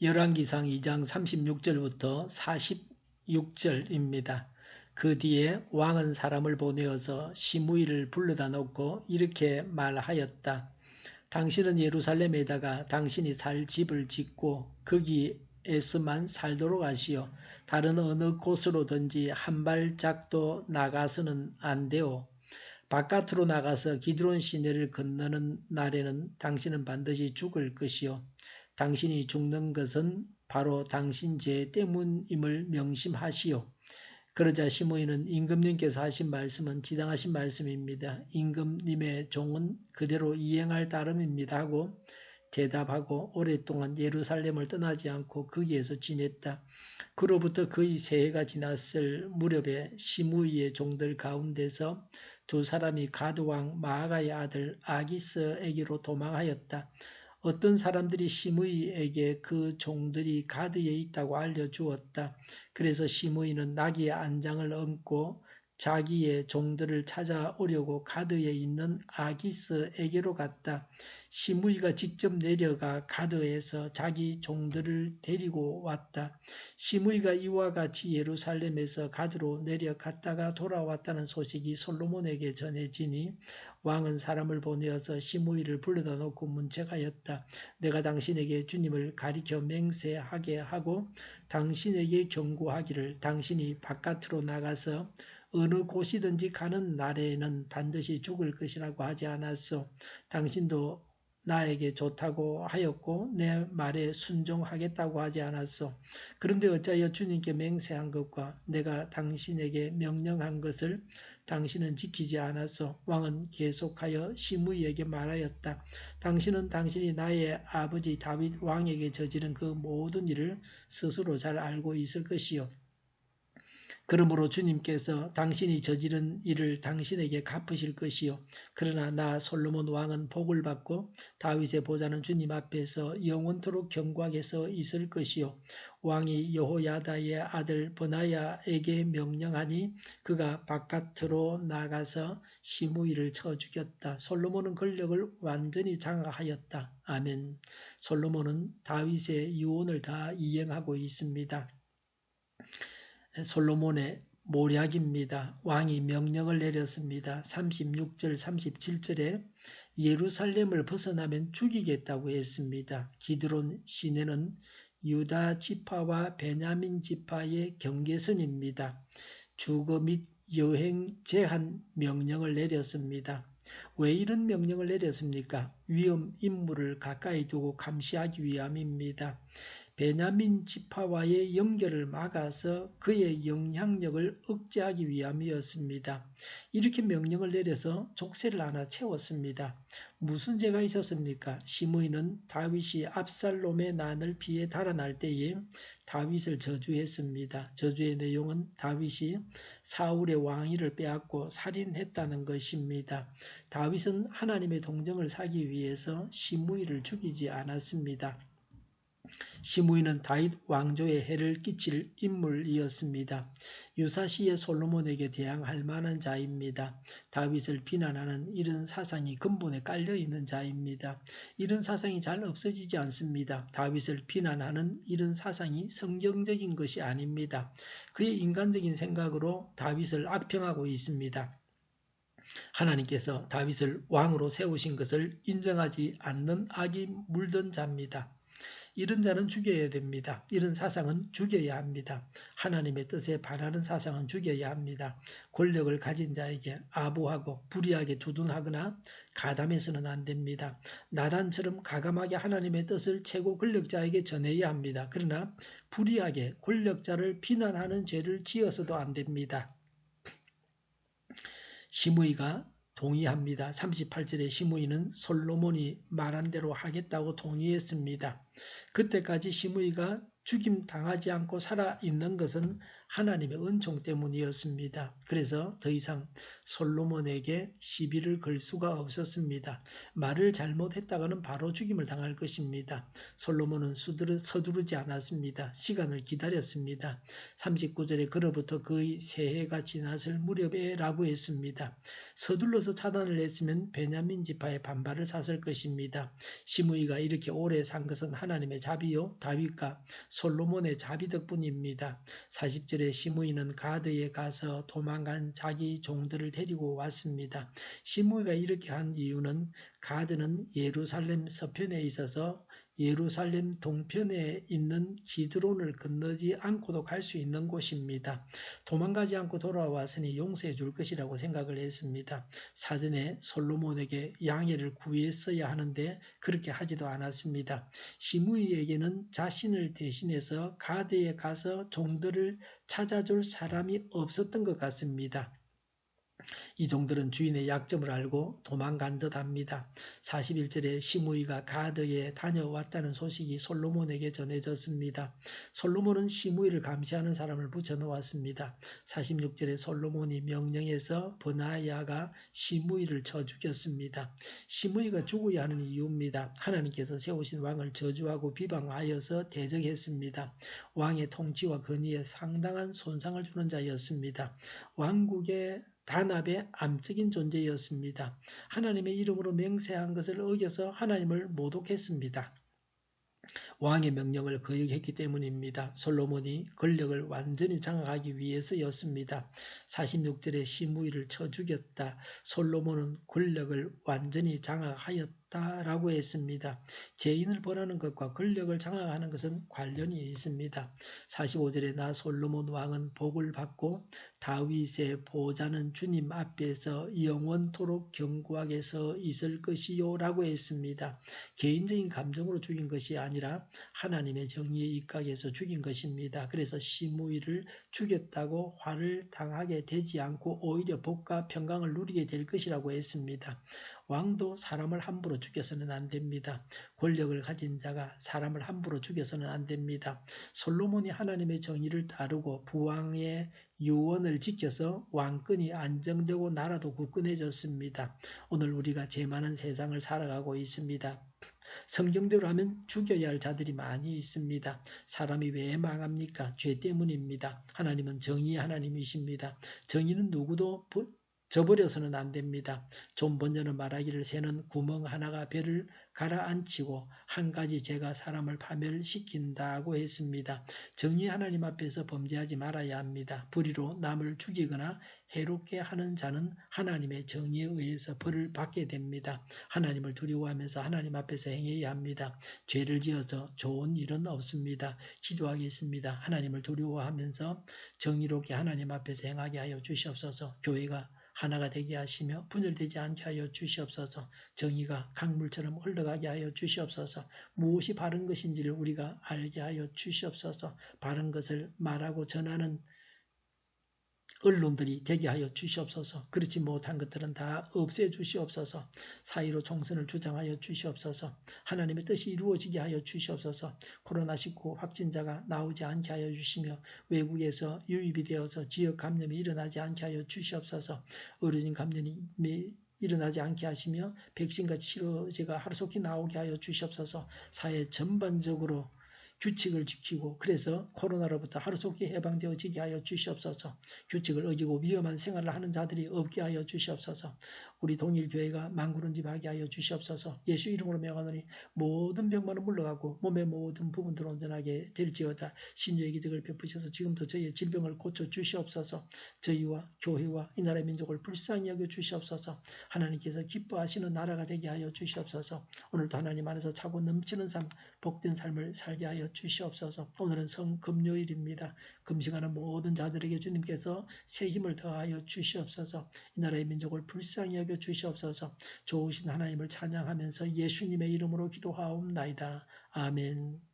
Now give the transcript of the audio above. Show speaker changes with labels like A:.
A: 열왕기상 2장 36절부터 46절입니다. 그 뒤에 왕은 사람을 보내어서 시므이를 불러다 놓고 이렇게 말하였다. 당신은 예루살렘에다가 당신이 살 집을 짓고 거기에서만 살도록 하시오. 다른 어느 곳으로든지 한 발짝도 나가서는 안 되오. 바깥으로 나가서 기드론 시내를 건너는 날에는 당신은 반드시 죽을 것이요. 당신이 죽는 것은 바로 당신 죄 때문임을 명심하시오. 그러자 시므이는 임금님께서 하신 말씀은 지당하신 말씀입니다. 임금님의 종은 그대로 이행할 따름입니다 하고 대답하고 오랫동안 예루살렘을 떠나지 않고 거기에서 지냈다. 그로부터 거의 세 해가 지났을 무렵에 시므이의 종들 가운데서 두 사람이 가드왕 마아가의 아들 아기스에게로 도망하였다. 어떤 사람들이 시므이에게 그 종들이 가드에 있다고 알려주었다. 그래서 시므이는 나귀의 안장을 얹고 자기의 종들을 찾아오려고 가드에 있는 아기스에게로 갔다. 시므이가 직접 내려가 가드에서 자기 종들을 데리고 왔다. 시므이가 이와 같이 예루살렘에서 가드로 내려갔다가 돌아왔다는 소식이 솔로몬에게 전해지니 왕은 사람을 보내어서 시므이를 불러다 놓고 문책하였다. 내가 당신에게 주님을 가리켜 맹세하게 하고 당신에게 경고하기를 당신이 바깥으로 나가서 어느 곳이든지 가는 날에는 반드시 죽을 것이라고 하지 않았소. 당신도 나에게 좋다고 하였고 내 말에 순종하겠다고 하지 않았소. 그런데 어찌하여 주님께 맹세한 것과 내가 당신에게 명령한 것을 당신은 지키지 않았소. 왕은 계속하여 시므이에게 말하였다. 당신은 당신이 나의 아버지 다윗 왕에게 저지른 그 모든 일을 스스로 잘 알고 있을 것이요. 그러므로 주님께서 당신이 저지른 일을 당신에게 갚으실 것이요. 그러나 나 솔로몬 왕은 복을 받고 다윗의 보좌는 주님 앞에서 영원토록 경고하게 서 있을 것이요. 왕이 여호야다의 아들 버나야에게 명령하니 그가 바깥으로 나가서 시무이를 쳐 죽였다. 솔로몬은 권력을 완전히 장악하였다. 아멘. 솔로몬은 다윗의 유언을 다 이행하고 있습니다. 솔로몬의 모략입니다. 왕이 명령을 내렸습니다. 36절 37절에 예루살렘을 벗어나면 죽이겠다고 했습니다. 기드론 시내는 유다 지파와 베냐민 지파의 경계선입니다. 주거 및 여행 제한 명령을 내렸습니다. 왜 이런 명령을 내렸습니까? 위험 인물을 가까이 두고 감시하기 위함입니다. 베냐민 지파와의 연결을 막아서 그의 영향력을 억제하기 위함이었습니다. 이렇게 명령을 내려서 족쇄를 하나 채웠습니다. 무슨 죄가 있었습니까? 시므이는 다윗이 압살롬의 난을 피해 달아날 때에 다윗을 저주했습니다. 저주의 내용은 다윗이 사울의 왕위를 빼앗고 살인했다는 것입니다. 다윗은 하나님의 동정을 사기 위해서 시므이를 죽이지 않았습니다. 시므이는 다윗 왕조에 해를 끼칠 인물이었습니다. 유사시의 솔로몬에게 대항할 만한 자입니다. 다윗을 비난하는 이런 사상이 근본에 깔려 있는 자입니다. 이런 사상이 잘 없어지지 않습니다. 다윗을 비난하는 이런 사상이 성경적인 것이 아닙니다. 그의 인간적인 생각으로 다윗을 악평하고 있습니다. 하나님께서 다윗을 왕으로 세우신 것을 인정하지 않는 악이 물든 자입니다. 이런 자는 죽여야 됩니다. 이런 사상은 죽여야 합니다. 하나님의 뜻에 반하는 사상은 죽여야 합니다. 권력을 가진 자에게 아부하고 불의하게 두둔하거나 가담해서는 안 됩니다. 나단처럼 가감하게 하나님의 뜻을 최고 권력자에게 전해야 합니다. 그러나 불의하게 권력자를 비난하는 죄를 지어서도 안 됩니다. 시므이가 동의합니다. 38절에 시므이는 솔로몬이 말한 대로 하겠다고 동의했습니다. 그때까지 시므이가 죽임 당하지 않고 살아 있는 것은 하나님의 은총 때문이었습니다. 그래서 더 이상 솔로몬에게 시비를 걸 수가 없었습니다. 말을 잘못했다가는 바로 죽임을 당할 것입니다. 솔로몬은 서두르지 않았습니다. 시간을 기다렸습니다. 39절에 그로부터 거의 새해가 지났을 무렵에 라고 했습니다. 서둘러서 차단을 했으면 베냐민 지파의 반발을 샀을 것입니다. 시므이가 이렇게 오래 산 것은 하나님의 자비요 다윗과 솔로몬의 자비 덕분입니다. 40절 에 시므이는 가드에 가서 도망간 자기 종들을 데리고 왔습니다. 시므이가 이렇게 한 이유는 가드는 예루살렘 서편에 있어서 예루살렘 동편에 있는 기드론을 건너지 않고도 갈 수 있는 곳입니다. 도망가지 않고 돌아왔으니 용서해 줄 것이라고 생각을 했습니다. 사전에 솔로몬에게 양해를 구했어야 하는데 그렇게 하지도 않았습니다. 시므이에게는 자신을 대신해서 가드에 가서 종들을 찾아줄 사람이 없었던 것 같습니다. 이 종들은 주인의 약점을 알고 도망간 듯 합니다. 41절에 시므이가 가드에 다녀왔다는 소식이 솔로몬에게 전해졌습니다. 솔로몬은 시므이를 감시하는 사람을 붙여놓았습니다. 46절에 솔로몬이 명령해서 버나야가 시므이를 쳐 죽였습니다. 시므이가 죽어야 하는 이유입니다. 하나님께서 세우신 왕을 저주하고 비방하여서 대적했습니다. 왕의 통치와 권위에 상당한 손상을 주는 자였습니다. 왕국의 단합의 암적인 존재였습니다. 하나님의 이름으로 맹세한 것을 어겨서 하나님을 모독했습니다. 왕의 명령을 거역했기 때문입니다. 솔로몬이 권력을 완전히 장악하기 위해서였습니다. 46절에 시무이를 쳐 죽였다. 솔로몬은 권력을 완전히 장악하였다. 다라고 했습니다. 죄인을 벌하는 것과 권력을 장악하는 것은 관련이 있습니다. 45절에 나 솔로몬 왕은 복을 받고 다윗의 보좌는 주님 앞에서 영원토록 견고하게 서 있을 것이요 라고 했습니다. 개인적인 감정으로 죽인 것이 아니라 하나님의 정의에 입각해서 죽인 것입니다. 그래서 시무이를 죽였다고 화를 당하게 되지 않고 오히려 복과 평강을 누리게 될 것이라고 했습니다. 왕도 사람을 함부로 죽여서는 안 됩니다. 권력을 가진 자가 사람을 함부로 죽여서는 안 됩니다. 솔로몬이 하나님의 정의를 따르고 부왕의 유언을 지켜서 왕권이 안정되고 나라도 굳건해졌습니다. 오늘 우리가 죄 많은 세상을 살아가고 있습니다. 성경대로 하면 죽여야 할 자들이 많이 있습니다. 사람이 왜 망합니까? 죄 때문입니다. 하나님은 정의 하나님이십니다. 정의는 누구도 저버려서는 안 됩니다. 존 번전은 말하기를 새는 구멍 하나가 배를 가라앉히고 한 가지 죄가 사람을 파멸시킨다고 했습니다. 정의 하나님 앞에서 범죄하지 말아야 합니다. 불의로 남을 죽이거나 해롭게 하는 자는 하나님의 정의에 의해서 벌을 받게 됩니다. 하나님을 두려워하면서 하나님 앞에서 행해야 합니다. 죄를 지어서 좋은 일은 없습니다. 기도하겠습니다. 하나님을 두려워하면서 정의롭게 하나님 앞에서 행하게 하여 주시옵소서. 교회가 하나가 되게 하시며 분열되지 않게 하여 주시옵소서. 정의가 강물처럼 흘러가게 하여 주시옵소서. 무엇이 바른 것인지를 우리가 알게 하여 주시옵소서. 바른 것을 말하고 전하는 언론들이 되게 하여 주시옵소서. 그렇지 못한 것들은 다 없애 주시옵소서. 사이로 총선을 주장하여 주시옵소서. 하나님의 뜻이 이루어지게 하여 주시옵소서. 코로나19 확진자가 나오지 않게 하여 주시며 외국에서 유입이 되어서 지역 감염이 일어나지 않게 하여 주시옵소서. 어르신 감염이 일어나지 않게 하시며 백신과 치료제가 하루속히 나오게 하여 주시옵소서. 사회 전반적으로 규칙을 지키고 그래서 코로나로부터 하루속히 해방되어지게 하여 주시옵소서. 규칙을 어기고 위험한 생활을 하는 자들이 없게 하여 주시옵소서. 우리 동일교회가 망구른집하게 하여 주시옵소서. 예수 이름으로 명하노니 모든 병만은 물러가고 몸의 모든 부분들 온전하게 될지어다. 신유의 기적을 베푸셔서 지금도 저희의 질병을 고쳐 주시옵소서. 저희와 교회와 이 나라의 민족을 불쌍히 여겨 주시옵소서. 하나님께서 기뻐하시는 나라가 되게 하여 주시옵소서. 오늘도 하나님 안에서 차고 넘치는 삶, 복된 삶을 살게 주시옵소서. 오늘은 성금요일입니다. 금식하는 모든 자들에게 주님께서 새 힘을 더하여 주시옵소서. 이 나라의 민족을 불쌍히 여겨 주시옵소서. 좋으신 하나님을 찬양하면서 예수님의 이름으로 기도하옵나이다. 아멘.